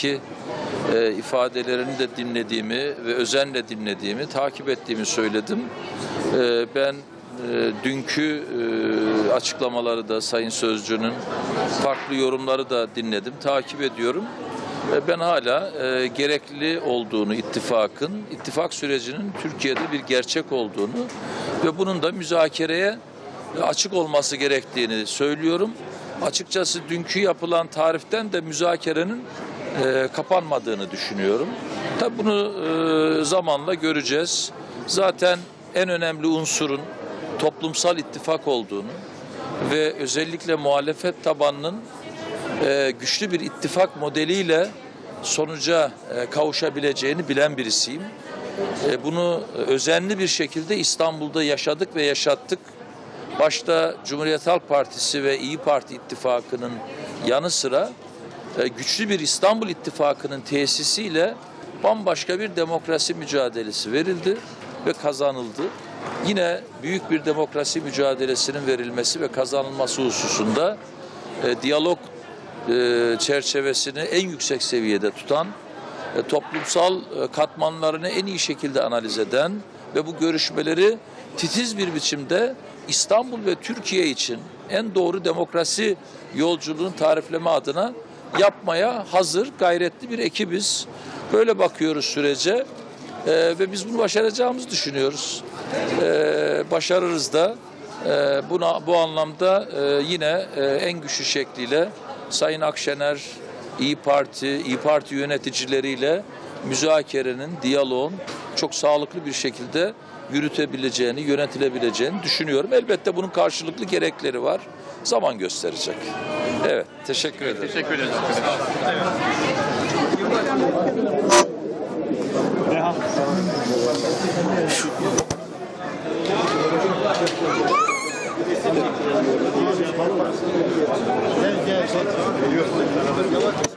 konuşmalardaki e, ifadelerini de dinlediğimi ve özenle dinlediğimi, takip ettiğimi söyledim. E, ben e, dünkü e, açıklamaları da Sayın Sözcü'nün farklı yorumları da dinledim, takip ediyorum. E, Ben hala gerekli olduğunu ittifakın, ittifak sürecinin Türkiye'de bir gerçek olduğunu ve bunun da müzakereye açık olması gerektiğini söylüyorum. Açıkçası dünkü yapılan tariften de müzakerenin e, kapanmadığını düşünüyorum. Tabi bunu e, zamanla göreceğiz. Zaten en önemli unsurun toplumsal ittifak olduğunu ve özellikle muhalefet tabanının e, güçlü bir ittifak modeliyle sonuca e, kavuşabileceğini bilen birisiyim. E, bunu özenli bir şekilde İstanbul'da yaşadık ve yaşattık. Başta Cumhuriyet Halk Partisi ve İyi Parti ittifakının yanı sıra güçlü bir İstanbul ittifakının tesisiyle bambaşka bir demokrasi mücadelesi verildi ve kazanıldı. Yine büyük bir demokrasi mücadelesinin verilmesi ve kazanılması hususunda e, diyalog e, çerçevesini en yüksek seviyede tutan, e, toplumsal e, katmanlarını en iyi şekilde analiz eden ve bu görüşmeleri titiz bir biçimde İstanbul ve Türkiye için en doğru demokrasi yolculuğunu tarifleme adına yapmaya hazır, gayretli bir ekibiz. Böyle bakıyoruz sürece e, ve biz bunu başaracağımızı düşünüyoruz. E, başarırız da e, buna bu anlamda e, yine e, en güçlü şekliyle Sayın Akşener, İyi Parti, İyi Parti yöneticileriyle müzakerenin, diyaloğun çok sağlıklı bir şekilde yürütebileceğini, yönetilebileceğini düşünüyorum. Elbette bunun karşılıklı gerekleri var. Zaman gösterecek. Evet, teşekkür ederim. Teşekkür. Gel gel.